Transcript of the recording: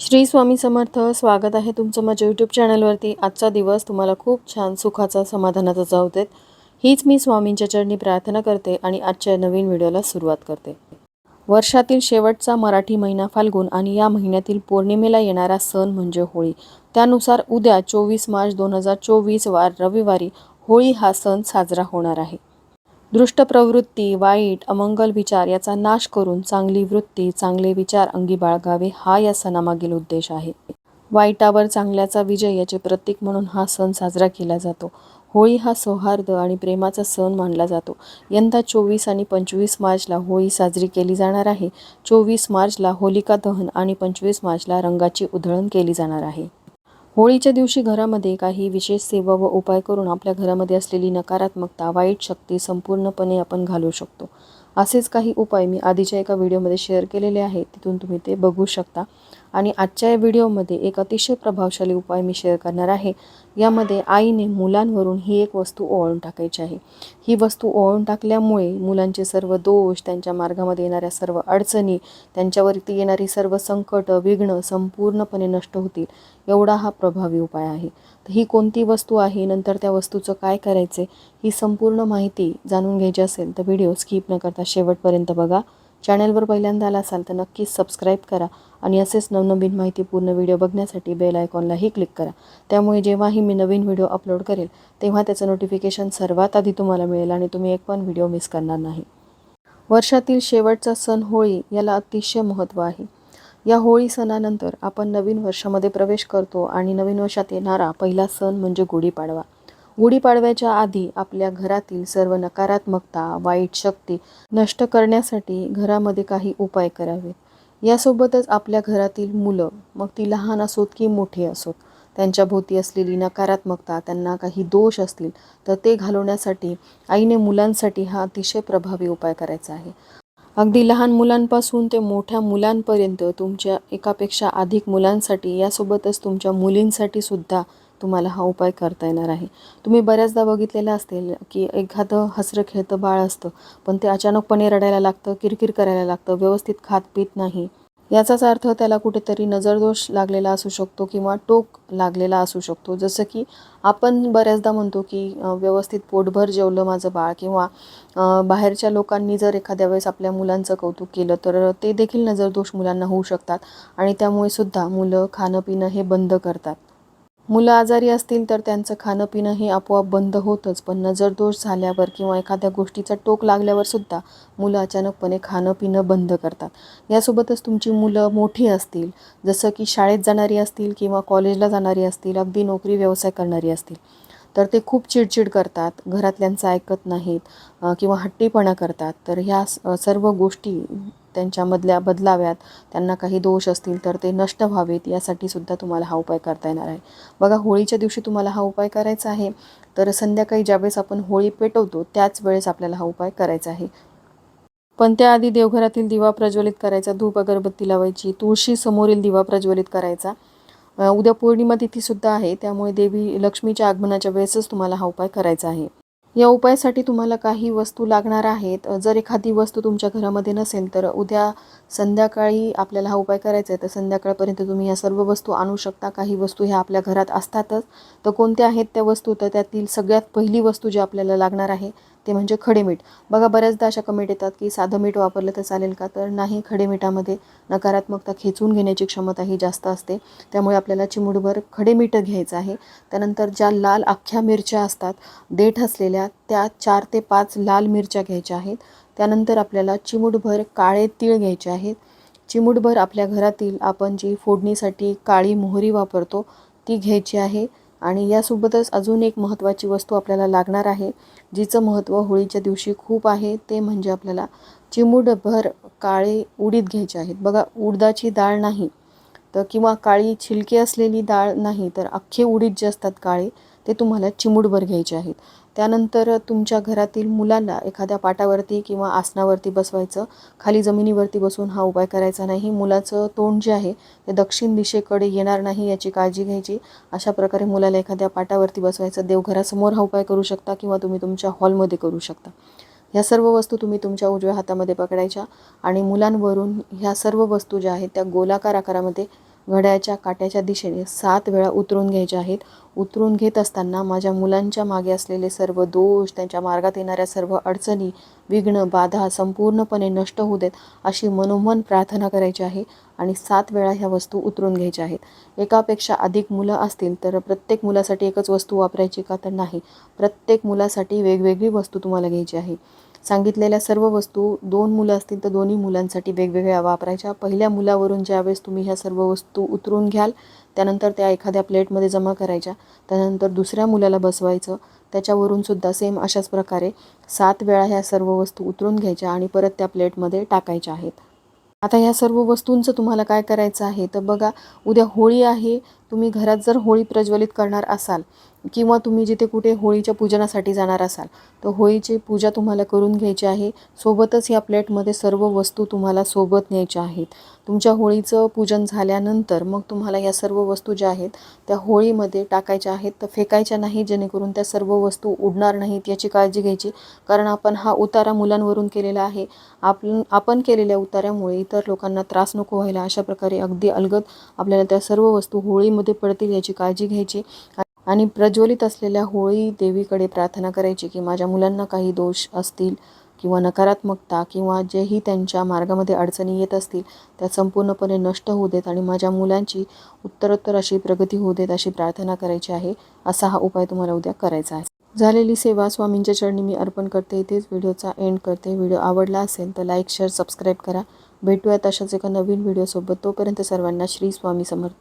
श्री स्वामी समर्थ स्वागत आहे तुमचं माझ्या यूट्यूब चॅनलवरती आजचा दिवस तुम्हाला खूप छान सुखाचा समाधानाचा जाऊ देत हीच मी स्वामींच्या चरणी प्रार्थना करते आणि आजच्या नवीन व्हिडिओला सुरुवात करते. वर्षातील शेवटचा मराठी महिना फाल्गुन आणि या महिन्यातील पौर्णिमेला येणारा सण म्हणजे होळी. त्यानुसार उद्या चोवीस मार्च दोन हजार चोवीस वार रविवारी होळी हा सण साजरा होणार आहे. दृष्ट प्रवृत्ती वाईट अमंगल विचार याचा नाश करून चांगली वृत्ती चांगले विचार अंगी बाळगावे हा या सणामागील उद्देश आहे. वाईटावर चांगल्याचा विजय याचे प्रतीक म्हणून हा सण साजरा केला जातो. होळी हा सौहार्द आणि प्रेमाचा सण मानला जातो. यंदा चोवीस आणि पंचवीस मार्चला होळी साजरी केली जाणार आहे. चोवीस मार्चला होलिका दहन आणि पंचवीस मार्चला रंगाची उधळण केली जाणार आहे. होळीच्या दिवशी घरामध्ये काही विशेष सेवा व उपाय करून आपल्या घरामध्ये असलेली नकारात्मकता वाईट शक्ती संपूर्णपणे आपण घालवू शकतो. असेच काही उपाय मी आधीच्या एका व्हिडिओमध्ये शेअर केलेले आहेत तिथून तुम्ही ते बघू शकता. आणि आजच्या या व्हिडिओमध्ये एक अतिशय प्रभावशाली उपाय मी शेअर करणार आहे. यामध्ये आईने मुलांवरून ही एक वस्तू ओळून टाकायची आहे. ही वस्तू ओळून टाकल्यामुळे मुलांचे सर्व दोष त्यांच्या मार्गामध्ये येणाऱ्या सर्व अडचणी त्यांच्यावरती येणारी सर्व संकट विघ्न संपूर्णपणे नष्ट होतील. एवढा हा प्रभावी उपाय आहे. तर ही कोणती वस्तू आहे? नंतर त्या वस्तूचं काय करायचे ही संपूर्ण माहिती जाणून घ्यायची असेल तर व्हिडिओ स्किप न करता शेवटपर्यंत बघा. चॅनलवर पहिल्यांदा आला असाल तर नक्कीच सबस्क्राईब करा आणि असेच नवनवीन माहिती पूर्ण व्हिडिओ बघण्यासाठी बेल आयकॉनलाही क्लिक करा. त्यामुळे जेव्हाही मी नवीन व्हिडिओ अपलोड करेल तेव्हा त्याचं नोटिफिकेशन सर्वात आधी तुम्हाला मिळेल आणि तुम्ही एक पण व्हिडिओ मिस करणार नाही. वर्षातील शेवटचा सण होळी याला अतिशय महत्त्व आहे. या होळी सणानंतर आपण नवीन वर्षामध्ये प्रवेश करतो आणि नवीन वर्षात येणारा पहिला सण म्हणजे गुढीपाडवा. गुढीपाडव्याच्या आधी आपल्या घरातील सर्व नकारात्मकता वाईट शक्ती नष्ट करण्यासाठी घरामध्ये काही उपाय करावे यासोबतच आपल्या घरातील मुलं मग ती लहान असोत की मोठी असोत त्यांच्या भोवती असलेली नकारात्मकता त्यांना काही दोष असतील तर ते घालवण्यासाठी आईने मुलांसाठी हा अतिशय प्रभावी उपाय करायचा आहे. अगदी लहान मुलांपासून ते मोठ्या मुलांपर्यंत तुमच्या एकापेक्षा अधिक मुलांसाठी यासोबतच तुमच्या मुलींसाठी सुद्धा तुम्हाला हा उपाय करता येणार आहे. तुम्ही बऱ्याचदा बघितलेलं असेल की एखादं हसरं खेळतं बाळ असतं पण ते अचानकपणे रडायला लागतं किरकिर करायला लागतं व्यवस्थित खात पित नाही. याचाच अर्थ त्याला कुठेतरी नजरदोष लागलेला असू शकतो किंवा टोक लागलेला असू शकतो. जसं की आपण बऱ्याचदा म्हणतो की व्यवस्थित पोटभर जेवलं माझं बाळ किंवा बाहेरच्या लोकांनी जर एखाद्या वेळेस आपल्या मुलांचं कौतुक केलं तर ते देखील नजरदोष मुलांना होऊ शकतात आणि त्यामुळे सुद्धा मुलं खाणं पिणं हे बंद करतात. मुलं आजारी असतील तर त्यांचं खाणं पिणं हे आपोआप बंद होतंच. पण नजरदोष झाल्यावर किंवा एखाद्या गोष्टीचा टोक लागल्यावर सुद्धा मुलं अचानकपणे खाणं पिणं बंद करतात. यासोबतच तुमची मुलं मोठी असतील जसं की शाळेत जाणारी असतील किंवा कॉलेजला जाणारी असतील अगदी नोकरी व्यवसाय करणारी असतील तर ते खूप चिडचिड करतात घरातल्यांचं ऐकत नाहीत किंवा हट्टीपणा करतात. तर ह्या सर्व गोष्टी त्यांच्यामधल्या बदलाव्यात त्यांना काही दोष असतील तर ते नष्ट व्हावेत यासाठी सुद्धा तुम्हाला हा उपाय करता येणार आहे. बघा होळीच्या दिवशी तुम्हाला हा उपाय करायचा आहे. तर संध्याकाळी ज्यावेळेस आपण होळी पेटवतो त्याच वेळेस आपल्याला हा उपाय करायचा आहे. पण त्याआधी देवघरातील दिवा प्रज्वलित करायचा धूप अगरबत्ती लावायची तुळशी समोरील दिवा प्रज्वलित करायचा. उद्या पौर्णिमा तिथीसुद्धा आहे त्यामुळे देवी लक्ष्मीच्या आगमनाच्या वेळेसच तुम्हाला हा उपाय करायचा आहे. या उपायासाठी तुम्हाला काही वस्तू लागणार आहेत. जर एखादी वस्तू तुमच्या घरामध्ये नसेल तर उद्या संध्याकाळी आपल्याला हा उपाय करायचा आहे तर संध्याकाळपर्यंत तुम्ही या सर्व वस्तू आणू शकता. काही वस्तू ह्या आपल्या घरात असतातच. तर कोणत्या आहेत त्या वस्तू? तर त्यातील सगळ्यात पहिली वस्तू जी आपल्याला लागणार आहे ते म्हणजे खडे मीठ. बघा बऱ्याचदा अशा कमेंट येतात की साधं मीठ वापरलं तर चालेल का? तर नाही खडे मिठामध्ये नकारात्मकता खेचून घेण्याची क्षमता ही जास्त असते. त्यामुळे आपल्याला चिमूटभर खडे मीठ घ्यायचं आहे. त्यानंतर ज्या लाल अख्ख्या मिरच्या असतात देठ असलेल्या त्या चार ते पाच लाल मिरच्या घ्यायच्या आहेत. त्यानंतर आपल्याला चिमूटभर काळे तीळ घ्यायचे आहेत. चिमूटभर आपल्या घरातील आपण जी फोडणीसाठी काळी मोहरी वापरतो ती घ्यायची आहे. आणि यासोबतच अजून एक महत्त्वाची वस्तू आपल्याला लागणार आहे जिचं महत्त्व होळीच्या दिवशी खूप आहे ते म्हणजे आपल्याला चिमूटभर काळे उडीद घ्यायचे आहेत. बघा उडदाची डाळ नाही तर किंवा काळी छिलके असलेली डाळ नाही तर अख्खे उडीद जे असतात काळे ते तुम्हाला चिमूटभर घ्यायचे आहेत. त्यानंतर तुमच्या घरातील मुलांना एखाद्या पाटावरती किंवा आसनावरती बसवायचं खाली जमिनीवरती बसून हा उपाय करायचा नाही. मुलाचं तोंड जे आहे ते दक्षिण दिशेकडे येणार नाही याची काळजी घ्यायची. अशा प्रकारे मुलाला एखाद्या पाटावरती बसवायचं. देवघरासमोर हा उपाय करू शकता किंवा तुम्ही तुमच्या हॉलमध्ये करू शकता. ह्या सर्व वस्तू तुम्ही तुमच्या उजव्या हातामध्ये पकडायच्या आणि मुलांवरून ह्या सर्व वस्तू ज्या आहेत त्या गोलाकार आकारामध्ये घड्याच्या काट्याच्या दिशेने सात वेळा उतरून घ्यायचे आहेत. उतरून घेत असताना माझ्या मुलांच्या मागे असलेले सर्व दोष त्यांच्या मार्गात येणाऱ्या सर्व अडचणी विघ्न बाधा संपूर्णपणे नष्ट होऊ देत अशी मनोमन प्रार्थना करायची आहे आणि सात वेळा ह्या वस्तू उतरून घ्यायच्या आहेत. एकापेक्षा अधिक मुलं असतील तर प्रत्येक मुलासाठी एकच वस्तू वापरायची का तर नाही. प्रत्येक मुलासाठी वेगवेगळी वस्तू तुम्हाला घ्यायची आहे. सांगितलेल्या सर्व वस्तू दोन मुलं असतील तर दोन्ही मुलांसाठी वेगवेगळ्या वापरायच्या. पहिल्या मुलावरून ज्यावेळेस तुम्ही ह्या सर्व वस्तू उतरून घ्याल त्यानंतर त्या एखाद्या प्लेटमध्ये जमा करायच्या. त्यानंतर दुसऱ्या मुलाला बसवायचं. त्याच्यावरून सुद्धा सेम अशाच प्रकारे सात वेळा ह्या सर्व वस्तू उतरून घ्यायच्या आणि परत त्या प्लेटमध्ये टाकायच्या आहेत. आता ह्या सर्व वस्तूंचं तुम्हाला काय करायचं आहे? तर बघा उद्या होळी आहे. तुम्ही घरात जर होळी प्रज्वलित करणार असाल किंवा तुम्ही जिथे कुठे होळीच्या पूजनासाठी जाणार असाल तर होळीची पूजा तुम्हाला करून घ्यायची आहे. सोबतच या प्लेटमध्ये सर्व वस्तू तुम्हाला सोबत न्यायच्या आहेत. तुमच्या होळीचं पूजन झाल्यानंतर मग तुम्हाला या सर्व वस्तू ज्या आहेत त्या होळीमध्ये टाकायच्या आहेत. तर फेकायच्या नाही जेणेकरून त्या सर्व वस्तू उडणार नाहीत याची काळजी घ्यायची. कारण आपण हा उतारा मुलांवरून केलेला आहे. आपण आपण केलेल्या उतार्यामुळे इतर लोकांना त्रास नको व्हायला अशा प्रकारे अगदी अलगद आपल्याला त्या सर्व वस्तू होळीमध्ये पडतील याची काळजी घ्यायची. आणि प्रज्वलित असलेल्या होळी देवीकडे प्रार्थना करायची की माझ्या मुलांना काही दोष असतील किंवा नकारात्मकता किंवा जेही त्यांच्या मार्गामध्ये अडचणी येत असतील त्या संपूर्णपणे नष्ट होऊ देत आणि माझ्या मुलांची उत्तरोत्तर अशी प्रगती होऊ देत अशी प्रार्थना करायची आहे असा हा उपाय तुम्हाला उद्या करायचा आहे. झालेली सेवा स्वामींच्या चरणी मी अर्पण करते. इथेच व्हिडिओचा एंड करते. व्हिडिओ आवडला असेल तर लाईक शेअर सबस्क्राईब करा. भेटूयात अशाच एका नवीन व्हिडिओसोबत. तोपर्यंत सर्वांना श्री स्वामी समर्थ.